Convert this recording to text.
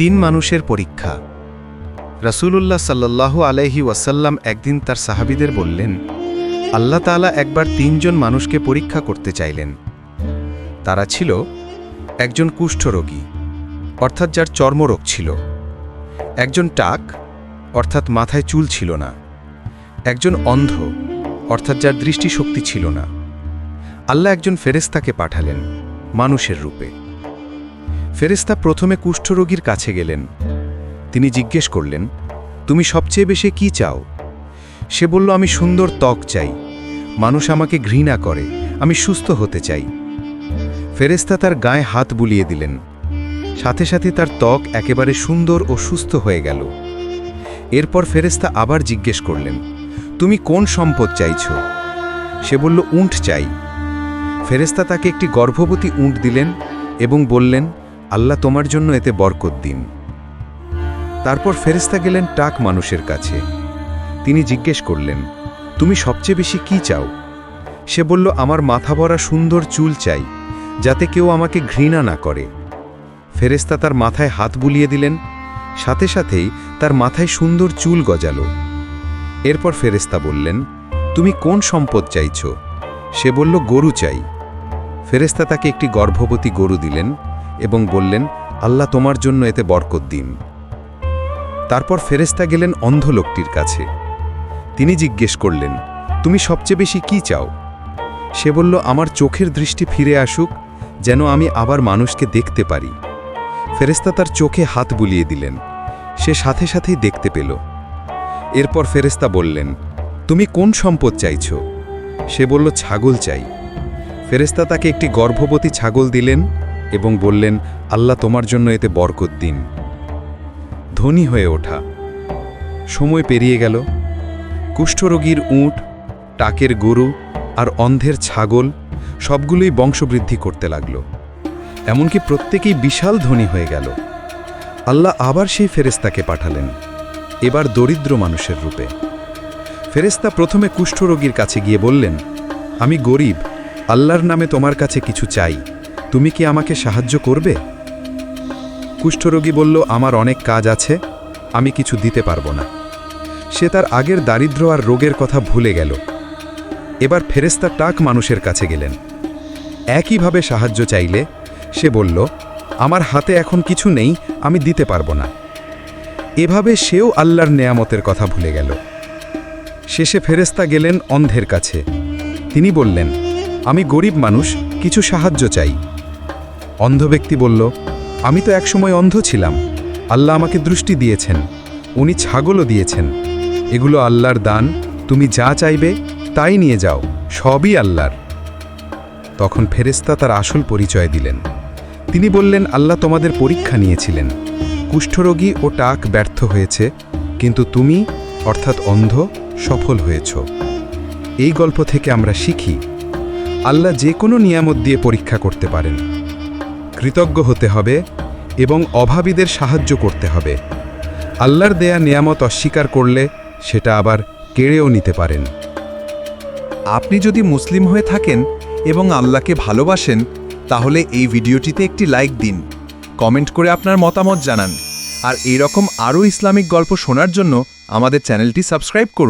তিন মানুষের পরীক্ষা। রাসূলুল্লাহ সাল্লাল্লাহু আলাইহি ওয়াসাল্লাম একদিন তার সাহাবিদের বললেন, আল্লাহ তাআলা একবার তিনজন মানুষকে পরীক্ষা করতে চাইলেন। তারা ছিল একজন কুষ্ঠরোগী অর্থাৎ যার চর্মরোগ ছিল। একজন টাক, অর্থাৎ মাথায় চুল ছিল না। একজন অন্ধ, অর্থাৎ যার দৃষ্টিশক্তি ছিল না। আল্লাহ একজন ফেরেস্তাকে পাঠালেন, মানুষের রূপে। ফেরেস্তা প্রথমে কুষ্ঠরোগীর কাছে গেলেন। তিনি জিজ্ঞেস করলেন, তুমি সবচেয়ে বেশি কি চাও? সে বলল, আমি সুন্দর ত্বক চাই। মানুষ আমাকে ঘৃণা করে। আমি সুস্থ হতে চাই। ফেরেস্তা তার গায়ে হাত বুলিয়ে দিলেন। সাথে সাথে তার ত্বক একেবারে সুন্দর ও সুস্থ হয়ে গেল। এরপর ফেরেস্তা আবার জিজ্ঞেস করলেন, তুমি কোন সম্পদ চাইছ? সে বলল, উঁট চাই। ফেরেস্তা তাকে একটি গর্ভবতী উঁট দিলেন এবং বললেন আল্লাহ তোমার জন্য এতে বরকত দিন। তারপর ফেরেস্তা গেলেন টাক মানুষের কাছে। তিনি জিজ্ঞেস করলেন, তুমি সবচেয়ে বেশি কি চাও? সে বলল, আমার মাথা ভরা সুন্দর চুল চাই, যাতে কেউ আমাকে ঘৃণা না করে। ফেরেস্তা তার মাথায় হাত বুলিয়ে দিলেন, সাথে সাথেই তার মাথায় সুন্দর চুল গজাল। এরপর ফেরেস্তা বললেন, তুমি কোন সম্পদ চাইছ? সে বলল, গরু চাই। ফেরেস্তা তাকে একটি গর্ভবতী গরু দিলেন এবং বললেন, আল্লাহ তোমার জন্য এতে বরকত দিন। তারপর ফেরেস্তা গেলেন অন্ধ লোকটির কাছে। তিনি জিজ্ঞেস করলেন, তুমি সবচেয়ে বেশি কি চাও? সে বলল, আমার চোখের দৃষ্টি ফিরে আসুক, যেন আমি আবার মানুষকে দেখতে পারি। ফেরেস্তা তার চোখে হাত বুলিয়ে দিলেন। সে সাথে সাথেই দেখতে পেল। এরপর ফেরেস্তা বললেন, তুমি কোন সম্পদ চাইছ? সে বলল, ছাগল চাই। ফেরেস্তা তাকে একটি গর্ভবতী ছাগল দিলেন এবং বললেন, আল্লাহ তোমার জন্য এতে বরকত দিন। ধনী হয়ে ওঠা। সময় পেরিয়ে গেল। কুষ্ঠরোগীর উঁট, টাকের গরু আর অন্ধের ছাগল সবগুলোই বংশবৃদ্ধি করতে লাগল। এমনকি প্রত্যেকেই বিশাল ধনী হয়ে গেল। আল্লাহ আবার সেই ফেরেস্তাকে পাঠালেন, এবার দরিদ্র মানুষের রূপে। ফেরেস্তা প্রথমে কুষ্ঠরোগীর কাছে গিয়ে বললেন, আমি গরিব, আল্লাহর নামে তোমার কাছে কিছু চাই। তুমি কি আমাকে সাহায্য করবে? কুষ্ঠরোগী বলল, আমার অনেক কাজ আছে, আমি কিছু দিতে পারব না। সে তার আগের দারিদ্র্য আর রোগের কথা ভুলে গেল। এবার ফেরেস্তা টাক মানুষের কাছে গেলেন। একইভাবে সাহায্য চাইলে, সে বলল, আমার হাতে এখন কিছু নেই, আমি দিতে পারব না। এভাবে সেও আল্লাহর নেয়ামতের কথা ভুলে গেল। শেষে ফেরেস্তা গেলেন অন্ধের কাছে। তিনি বললেন, আমি গরিব মানুষ, কিছু সাহায্য চাই। অন্ধ ব্যক্তি বলল, আমি তো একসময় অন্ধ ছিলাম। আল্লাহ আমাকে দৃষ্টি দিয়েছেন। উনি ছাগলও দিয়েছেন। এগুলো আল্লাহর দান। তুমি যা চাইবে তাই নিয়ে যাও। সবই আল্লাহর। তখন ফেরেস্তা তার আসল পরিচয় দিলেন। তিনি বললেন, আল্লাহ তোমাদের পরীক্ষা নিয়েছিলেন। কুষ্ঠরোগী ও টাক ব্যর্থ হয়েছে, কিন্তু তুমি অর্থাৎ অন্ধ সফল হয়েছ। এই গল্প থেকে আমরা শিখি, আল্লাহ যে কোনো নিয়ামত দিয়ে পরীক্ষা করতে পারেন। কৃতজ্ঞ হতে হবে এবং অভাবীদের সাহায্য করতে হবে। আল্লাহর দেয়া নিয়ামত অস্বীকার করলে সেটা আবার কেড়েও নিতে পারেন। আপনি যদি মুসলিম হয়ে থাকেন এবং আল্লাহকে ভালোবাসেন, তাহলে এই ভিডিওটিতে একটি লাইক দিন, কমেন্ট করে আপনার মতামত জানান, আর এই রকম আরও ইসলামিক গল্প শোনার জন্য আমাদের চ্যানেলটি সাবস্ক্রাইব করুন।